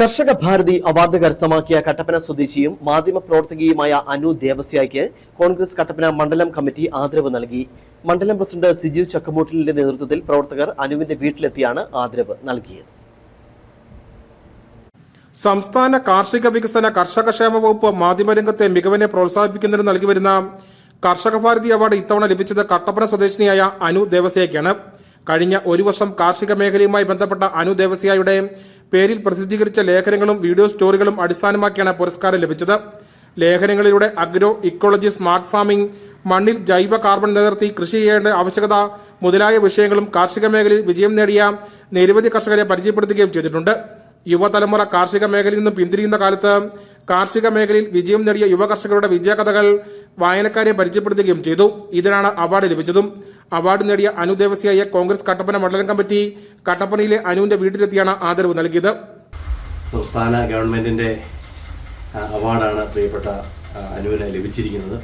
കർഷക ഭാരതി അവാർഡ് കരസ്ഥമാക്കിയ കട്ടപ്പന സ്വദേശിയും മാധ്യമപ്രവർത്തകയുമായ അനു ദേവസ്യായ്ക്ക് കോൺഗ്രസ് കട്ടപ്പന മണ്ഡലം കമ്മിറ്റി ആദരവ് നൽകി. മണ്ഡലം പ്രസിഡന്റ് സിജു ചക്കമൂട്ടിലിന്റെ നേതൃത്വത്തിൽ പ്രവർത്തകർ അനുവിന്റെ വീട്ടിലെത്തിയാണ് ആദരവ് നൽകിയത്. സംസ്ഥാന കാർഷിക വികസന കർഷക ക്ഷേമ വകുപ്പ് മാധ്യമരംഗത്തെ മികവിനെ പ്രോത്സാഹിപ്പിക്കുന്നതിന് നൽകി വരുന്ന കർഷക ഭാരതി അവാർഡ് ഇത്തവണ ലഭിച്ചത് കട്ടപ്പന സ്വദേശിനിയായ അനു ദേവസ്യയ്ക്കാണ്. കഴിഞ്ഞ ഒരു വർഷം കാർഷിക മേഖലയുമായി ബന്ധപ്പെട്ട അനു ദേവസ്യയുടെ പേരിൽ പ്രസിദ്ധീകരിച്ച ലേഖനങ്ങളും വീഡിയോ സ്റ്റോറികളും അടിസ്ഥാനമാക്കിയാണ് പുരസ്കാരം ലഭിച്ചത്. ലേഖനങ്ങളിലൂടെ അഗ്രോ ഇക്കോളജി സ്മാർട്ട് ഫാമിംഗ് മണ്ണിൽ ജൈവ കാർബൺ നിലനിർത്തി കൃഷി ചെയ്യേണ്ട ആവശ്യകത മുതലായ വിഷയങ്ങളും കാർഷിക മേഖലയിൽ വിജയം നേടിയ നിരവധി കർഷകരെ പരിചയപ്പെടുത്തുകയും ചെയ്തിട്ടുണ്ട്. യുവതലമുറ കാർഷിക മേഖലയിൽ നിന്നും പിന്തിരിയുന്ന കാലത്ത് കാർഷിക മേഖലയിൽ വിജയം നേടിയ യുവ കർഷകരുടെ വിജയകഥകൾ വായനക്കാരെ പരിചയപ്പെടുത്തുകയും ചെയ്തു. ഇതിനാണ് അവാർഡ് ലഭിച്ചതും. അവാർഡ് നേടിയ അനുദേവസിയായ കോൺഗ്രസ് കട്ടപ്പന മണ്ഡലം കമ്മിറ്റി കട്ടപ്പനയിലെ അനുവിന്റെ വീട്ടിലെത്തിയാണ് ആദരവ് നൽകിയത്. സംസ്ഥാന ഗവൺമെന്റിന്റെ അവാർഡാണ് പ്രിയപ്പെട്ട അനുവിന് ലഭിച്ചിരിക്കുന്നത്.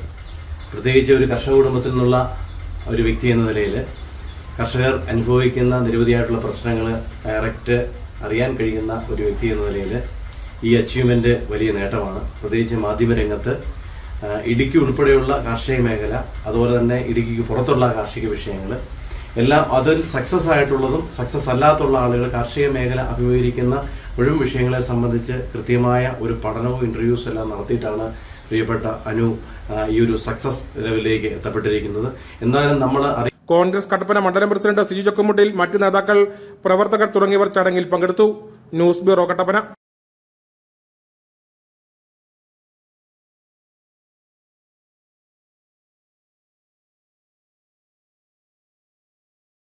പ്രത്യേകിച്ച് ഒരു കർഷക കുടുംബത്തിൽ നിന്നുള്ള ഒരു വ്യക്തി എന്ന നിലയിൽ കർഷകർ അനുഭവിക്കുന്ന നിരവധിയായിട്ടുള്ള പ്രശ്നങ്ങൾ ഡയറക്റ്റ് അറിയാൻ കഴിയുന്ന ഒരു വ്യക്തി എന്ന നിലയിൽ ഈ അച്ചീവ്മെന്റ് വലിയ നേട്ടമാണ്. പ്രത്യേകിച്ച് മാധ്യമരംഗത്ത് ഇടുക്കി ഉൾപ്പെടെയുള്ള കാർഷിക മേഖല അതുപോലെ തന്നെ ഇടുക്കിക്ക് പുറത്തുള്ള കാർഷിക വിഷയങ്ങൾ എല്ലാം അതിൽ സക്സസ് ആയിട്ടുള്ളതും സക്സസ് അല്ലാത്തുള്ള ആളുകൾ കാർഷിക മേഖല അഭിമുഖീകരിക്കുന്ന മുഴുവൻ വിഷയങ്ങളെ സംബന്ധിച്ച് കൃത്യമായ ഒരു പഠനവും ഇന്റർവ്യൂസ് എല്ലാം നടത്തിയിട്ടാണ് പ്രിയപ്പെട്ട അനു ഈ ഒരു സക്സസ് ലെവലിലേക്ക് എത്തപ്പെട്ടിരിക്കുന്നത്. എന്തായാലും നമ്മൾ കോൺഗ്രസ് കട്ടപ്പന മണ്ഡലം പ്രസിഡന്റ് സിജു ചക്കുമുട്ടിൽ മറ്റ് നേതാക്കൾ പ്രവർത്തകർ തുടങ്ങിയവർ ചടങ്ങിൽ പങ്കെടുത്തു. News bureau Kattappana.